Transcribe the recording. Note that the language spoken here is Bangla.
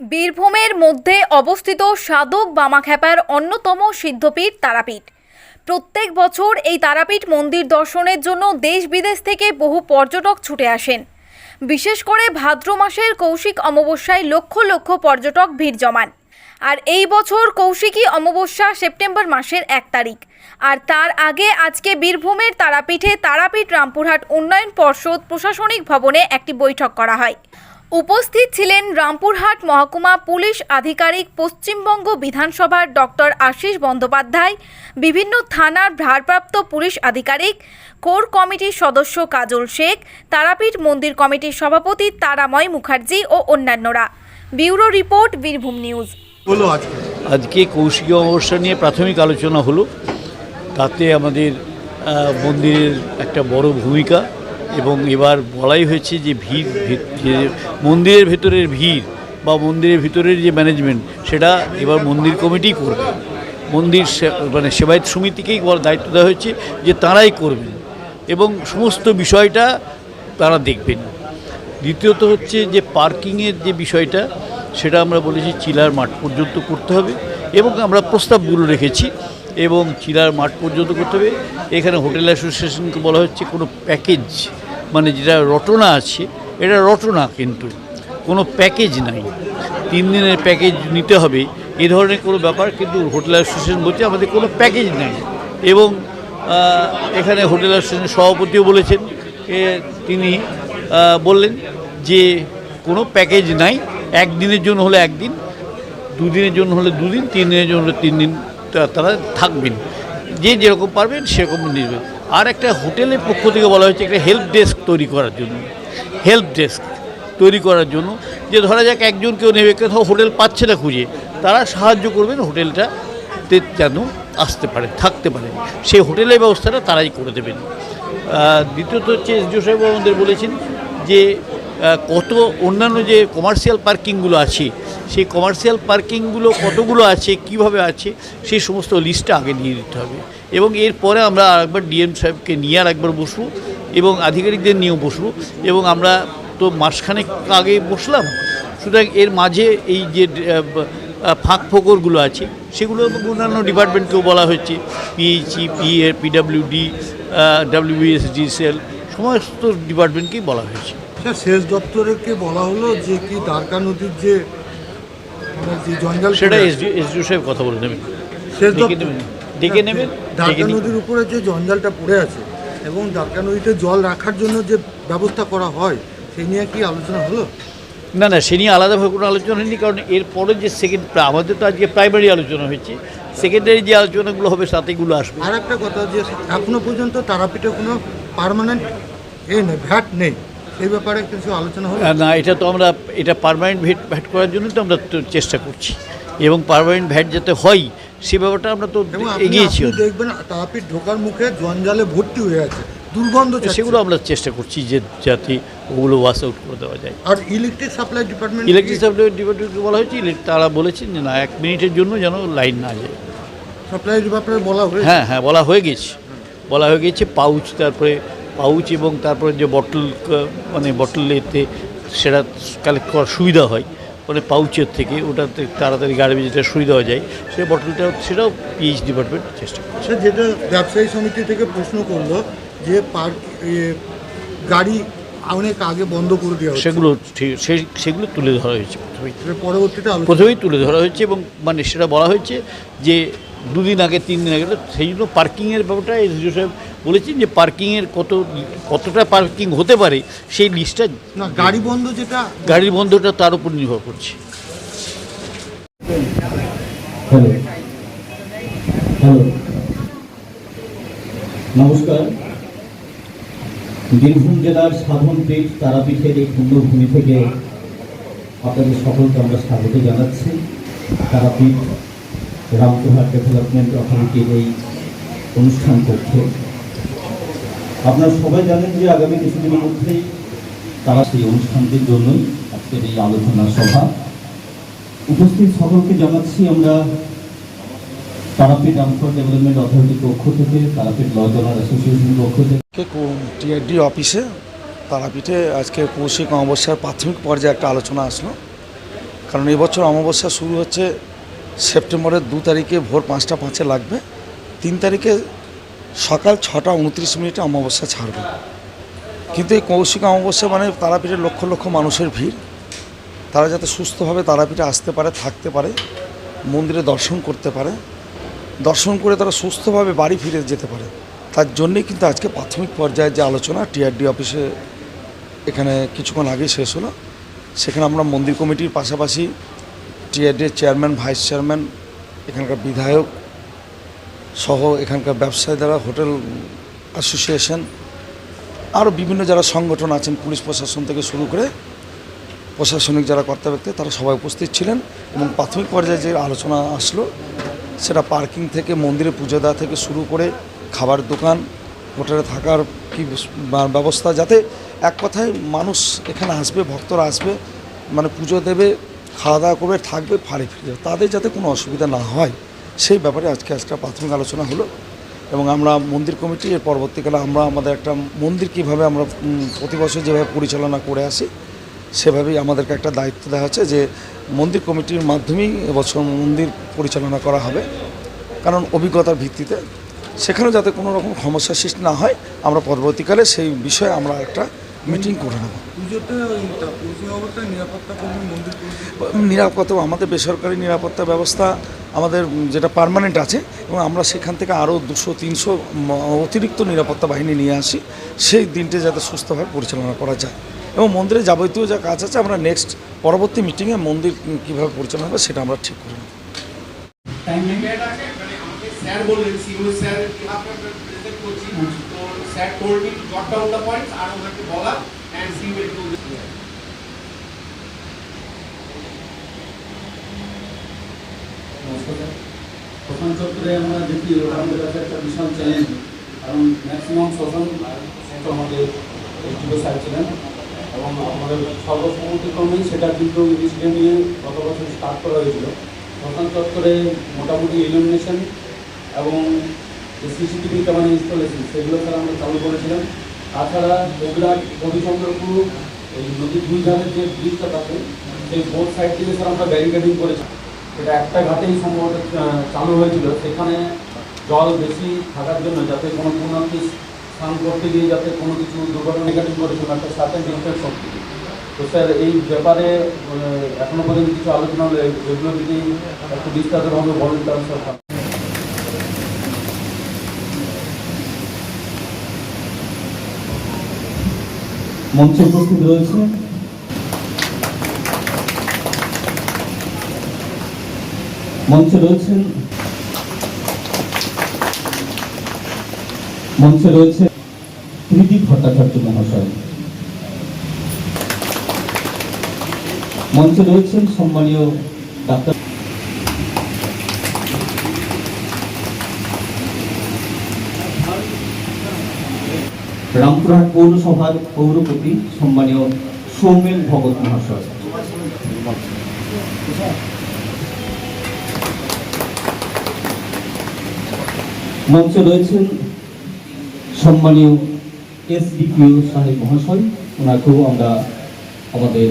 বীরভূমের মধ্যে অবস্থিত সাধক বামাখ্যাপার অন্যতম সিদ্ধপীঠ তারাপীঠ। প্রত্যেক বছর এই তারাপীঠ মন্দির দর্শনের জন্য দেশ বিদেশ থেকে বহু পর্যটক ছুটে আসেন। বিশেষ করে ভাদ্র মাসের কৌশিক অমাবস্যায় লক্ষ লক্ষ পর্যটক ভিড় জমান। আর এই বছর কৌশিকী অমাবস্যা সেপ্টেম্বর মাসের এক তারিখ। আর তার আগে আজকে বীরভূমের তারাপীঠে তারাপীঠ রামপুরহাট উন্নয়ন পর্ষদ প্রশাসনিক ভবনে একটি বৈঠক করা হয়। উপস্থিত ছিলেন রামপুরহাট মহকুমা পুলিশ আধিকারিক পশ্চিমবঙ্গ বিধানসভার ডক্টর আশিস বন্দ্যোপাধ্যায় বিভিন্ন থানার ভারপ্রাপ্ত পুলিশ আধিকারিক কোর কমিটির সদস্য কাজল শেখ তারাপীঠ মন্দির কমিটির সভাপতি তারাময় মুখার্জি ও অন্যান্যরা। Bureau report Birbhum news. হলো আজকে? আজকে কৌশিকী অমাবস্যা নিয়ে প্রাথমিক আলোচনা হলো। তাতে আমাদের মন্দিরের একটা বড় ভূমিকা। এবং এবার বলাই হয়েছে যে ভিড় যে মন্দিরের ভেতরের ভিড় বা মন্দিরের ভিতরের যে ম্যানেজমেন্ট সেটা এবার মন্দির কমিটি করবে। মন্দির মানে সেবায়ত সমিতিকেই দায়িত্ব দেওয়া হয়েছে যে তারাই করবেন এবং সমস্ত বিষয়টা তারা দেখবেন। দ্বিতীয়ত হচ্ছে যে পার্কিংয়ের যে বিষয়টা, সেটা আমরা বলেছি চিলার মাঠ পর্যন্ত করতে হবে এবং আমরা প্রস্তাবগুলো রেখেছি এবং চিলার মাঠ পর্যন্ত করতে হবে। এখানে হোটেল অ্যাসোসিয়েশনকে বলা হচ্ছে কোনো প্যাকেজ মানে যেটা রটনা আছে, এটা রটনা কিন্তু। কোনো প্যাকেজ নাই। তিন দিনের প্যাকেজ নিতে হবে। এ ধরনের কোনো ব্যাপার কিন্তু হোটেল অ্যাসোসিয়েশন বলছে আমাদের কোনো প্যাকেজ নেই। এবং এখানে হোটেল অ্যাসোসিয়েশনের সভাপতিও বলেছেন। তিনি বললেন যে কোনো প্যাকেজ নাই। একদিনের জন্য হলে একদিন, দুদিনের জন্য হলে দুদিন তিন দিনের জন্য হলে তিন দিন তারা থাকবেন। যে যেরকম পারবেন সেরকম নেবেন আর একটা হোটেলের পক্ষ থেকে বলা হয়েছে একটা হেল্প ডেস্ক তৈরি করার জন্য। হেল্প ডেস্ক তৈরি করার জন্য। যে ধরা যাক একজন কেউ নেবে, কোথাও হোটেল পাচ্ছে না খুঁজে, তারা সাহায্য করবেন হোটেলটা যেন আসতে পারে, থাকতে পারে। সেই হোটেলের ব্যবস্থাটা তারাই করে দেবেন। দ্বিতীয়ত হচ্ছে এসডিও সাহেব আমাদের বলেছেন যে কত অন্যান্য যে কমার্শিয়াল পার্কিংগুলো আছে, সেই কমার্শিয়াল পার্কিংগুলো কতগুলো আছে, কীভাবে আছে, সেই সমস্ত লিস্টটা আগে দিয়ে দিতে হবে। এবং এরপরে আমরা আরেকবার ডিএম সাহেবকে নিয়ে আর একবার বসবো এবং আধিকারিকদের নিয়েও বসবো এবং আমরা তো মাসখানেক আগে বসলাম। সুতরাং এর মাঝে এই যে ফাঁক ফোকরগুলো আছে সেগুলো অন্যান্য ডিপার্টমেন্টকেও বলা হয়েছে। পিএইচই পিএ পিডাব্লিউডি ডাব্লিউবিএসডিসিএল সমস্ত ডিপার্টমেন্টকেই বলা হয়েছে। স্যার সেচ দপ্তরকে বলা হলো যে কি দ্বারকা নদীর যে মানে জঞ্জাল সেটা এসডিও সাহেব কথা বলে নেবেন সেচ দপ্তর ডেকে নেবেন ডেকে দ্বারকা নিয়ে- নদীর উপরে যে জঞ্জালটা পড়ে আছে এবং দ্বারকা নদীতে জল রাখার জন্য যে ব্যবস্থা করা হয় সেই নিয়ে কি আলোচনা হলো? না না সে নিয়ে আলাদাভাবে কোনো আলোচনা হয়নি কারণ এরপরে যে সেকেন্ড আমাদের তো আজকে প্রাইমারি আলোচনা হয়েছে। সেকেন্ডারি যে আলোচনাগুলো হবে তাতেগুলো আসবে। আর একটা কথা যে এখনও পর্যন্ত তারাপীঠে কোনো পার্মানেন্ট এ নেই ভ্যাট নেই। এই ব্যাপারে কিছু আলোচনা হলো? না এটা তো আমরা এটা পারমানেন্ট ভ্যাট ভ্যাট করার জন্য তো আমরা চেষ্টা করছি। এবং পারমানেন্ট ভ্যাট যাতে হয় সে ব্যাপারটা আমরা তো এগিয়েছি দেখবেন তারাপীঠ ঢোকার মুখে জঞ্জালে ভর্তি হয়ে আছে দুর্গন্ধ। সেগুলো আমরা চেষ্টা করছি যে যাতে ওগুলো ওয়াশ আউট করে দেওয়া যায়। আর electric supply department electric supply ডিপার্টমেন্টকে বলা হয়েছে তারা বলেছেন যে না এক মিনিটের জন্য যেন লাইন না যায়। সাপ্লাই ডিপার্টমেন্ট বলা হয়েছে? হ্যাঁ হ্যাঁ বলা হয়ে গেছে। বলা হয়ে গেছে পাউচ তারপরে পাউচ এবং তারপরে যে বটল মানে বটল এতে সেটা কালেক্ট করার সুবিধা হয়। মানে পাউচের থেকে ওটাতে তাড়াতাড়ি গার্বেজ যেটা সুবিধা হয়ে যায় সে বটলটা সেটাও পিএইচ ডিপার্টমেন্ট চেষ্টা করছে যেটা ব্যবসায়ী সমিতি থেকে প্রশ্ন করল যে পার্ক গাড়ি অনেক আগে বন্ধ করে দেওয়া সেগুলো ঠিক- সেই- সেগুলো তুলে ধরা হয়েছে। প্রথমেই পরবর্তীতে প্রথমেই তুলে ধরা হয়েছে এবং মানে সেটা বলা হয়েছে যে দুদিন আগে তিন দিন আগে সেই জন্য পার্কিংয়ের ব্যাপারটা এসডিও সাহেব বলেছেন যে পার্কিংয়ের কত কতটা পার্কিং হতে পারে সেই লিস্টটা না গাড়ি বন্ধ যেটা গাড়ির বন্ধটা তার উপর নির্ভর করছে। হ্যালো। হ্যালো। নমস্কার। বীরভূম জেলার সাধন পীঠ তারাপীঠের এই পুণ্যভূমি থেকে আপনাদের সকলকে আমরা স্বাগত জানাচ্ছি। তারাপীঠ রামপুরহাট ডেভেলপমেন্ট অথরিটির এই অনুষ্ঠান কক্ষে আপনারা সবাই জানেন যে আগামী কিছুদিনের মধ্যেই তারা সেই অনুষ্ঠানটির জন্যই আজকের এই আলোচনা সভা। উপস্থিত সকলকে জানাচ্ছি আমরা তারাপীঠ রামপুর ডেভেলপমেন্ট অথরিটির পক্ষ থেকে, তারাপীঠ ল জনার অ্যাসোসিয়েশনের পক্ষ থেকে। টিআরডি অফিসে, তারাপীঠে আজকে কৌশিক অমাবস্যার প্রাথমিক পর্যায়ে একটা আলোচনা আসলো। কারণ এবছর অমাবস্যা শুরু হচ্ছে সেপ্টেম্বরের দু তারিখে ভোর পাঁচটা পাঁচে লাগবে। তিন তারিখে সকাল ছটা উনত্রিশ মিনিটে অমাবস্যা ছাড়বে। কিন্তু এই কৌশিক অমাবস্যা মানে তারাপীঠে লক্ষ লক্ষ মানুষের ভিড়। তারা যাতে সুস্থভাবে তারাপীঠে আসতে পারে, থাকতে পারে, মন্দিরে দর্শন করতে পারে। দর্শন করে তারা সুস্থভাবে বাড়ি ফিরে যেতে পারে। তার জন্যেই কিন্তু আজকে প্রাথমিক পর্যায়ে যে আলোচনা টিআরডি অফিসে এখানে কিছুক্ষণ আগে শেষ হলো। সেখানে আমরা মন্দির কমিটির পাশাপাশি টিআরডির চেয়ারম্যান ভাইস চেয়ারম্যান এখানকার বিধায়ক সহ এখানকার ব্যবসায়ী দ্বারা, হোটেল অ্যাসোসিয়েশন আরও বিভিন্ন যারা সংগঠন আছেন, পুলিশ প্রশাসন থেকে শুরু করে প্রশাসনিক যারা কর্তা ব্যক্তি, তারা সবাই উপস্থিত ছিলেন এবং প্রাথমিক পর্যায়ে যে আলোচনা আসলো, সেটা পার্কিং থেকে, মন্দিরে পুজো দেওয়া থেকে শুরু করে খাবার দোকান, হোটেলে থাকার কি ব্যবস্থা যাতে এক কথায় মানুষ এখানে আসবে, ভক্তরা আসবে মানে পুজো দেবে খাওয়া দাওয়া করবে, থাকবে ফাড়ি ফিরে যাবে। তাদের যাতে কোনো অসুবিধা না হয়, সেই ব্যাপারে আজকে আজকে প্রাথমিক আলোচনা হলো এবং আমরা মন্দির কমিটি, এর পরবর্তীকালে আমরা আমাদের একটা মন্দির কীভাবে আমরা প্রতি বছর যেভাবে পরিচালনা করে আসি, সেভাবেই আমাদেরকে একটা দায়িত্ব দেওয়া হচ্ছে যে মন্দির কমিটির মাধ্যমেই এবছর মন্দির পরিচালনা করা হবে। কারণ অভিজ্ঞতার ভিত্তিতে সেখানে যাতে কোনো রকম সমস্যার সৃষ্টি না হয়, আমরা পরবর্তীকালে সেই বিষয়ে আমরা একটা মিটিং করে নেব। নিরাপত্তা মন্দির নিরাপত্তা আমাদের বেসরকারি নিরাপত্তা ব্যবস্থা আমাদের যেটা পার্মানেন্ট আছে এবং আমরা সেখান থেকে আরও দুশো তিনশো অতিরিক্ত নিরাপত্তা বাহিনী নিয়ে আসি। সেই দিনটি যাতে সুস্থভাবে পরিচালনা করা যায়। এবং মন্দিরে যাবতীয় যা কাজ আছে আমরা নেক্সট পরবর্তী মিটিংয়ে মন্দির কীভাবে পরিচালনা হবে সেটা আমরা ঠিক করে নেব। স্যার বললেন সিও স্যার আপনাকে প্রেজেন্ট করছি তো sir told me to jot down the points আর ওনাকে বলা এন্ড সি উইল ডু শ্মশান চত্বরে আমরা দেখি ওটা আমাদের কাছে একটা বিশাল চ্যালেঞ্জ কারণ ম্যাক্সিমাম তো আমাদের যুব স্যার ছিলেন। এবং আমাদের সর্বসম্মতিক্রমেই সেটা কিন্তু ইনিশিয়েটিভ নিয়ে গত বছর স্টার্ট করা হয়েছিল। শ্মশান চত্বরে মোটামুটি ইলুমিনেশন এবং সিসিটিভি ক্যামেরা ইনস্টলেশন সেগুলো স্যার আমরা চালু করেছিলাম। তাছাড়া বগুড়ার রবিচন্দ্রপুর, এই নদীর দুই ধারের যে ব্রিজটা থাকে, সেই বোর্ড সাইড থেকে স্যার আমরা ব্যারিকেডিং করেছি। এটা একটা ঘাটেই সম্ভবত চালু হয়েছিল। সেখানে জল বেশি থাকার জন্য যাতে কোনো পুণ্যার্থী স্নান করতে গিয়ে যাতে কোনো কিছু দুর্ঘটনা নেগেটিভ করেছিল একটা সার্টেন শক্তি তো স্যার, এই ব্যাপারে এখনও পর্যন্ত কিছু আলোচনা হলে, এগুলো যদি একটু বিস্তারিতভাবে বলেন তাহলে স্যার মঞ্চে উপস্থিত রয়েছে। মঞ্চে রয়েছেন মঞ্চে রয়েছে ত্রিদীপ ভট্টাচার্য মহাশয়। মঞ্চে রয়েছেন সম্মানীয় ডাক্তার রামপুরহাট পৌরসভার পৌরপতি সম্মানীয় সৌমেন ভগত মহাশয়। মঞ্চে রয়েছেন সম্মানীয় এসডিপিও সাহেব মহাশয়। ওনাকেও আমরা আমাদের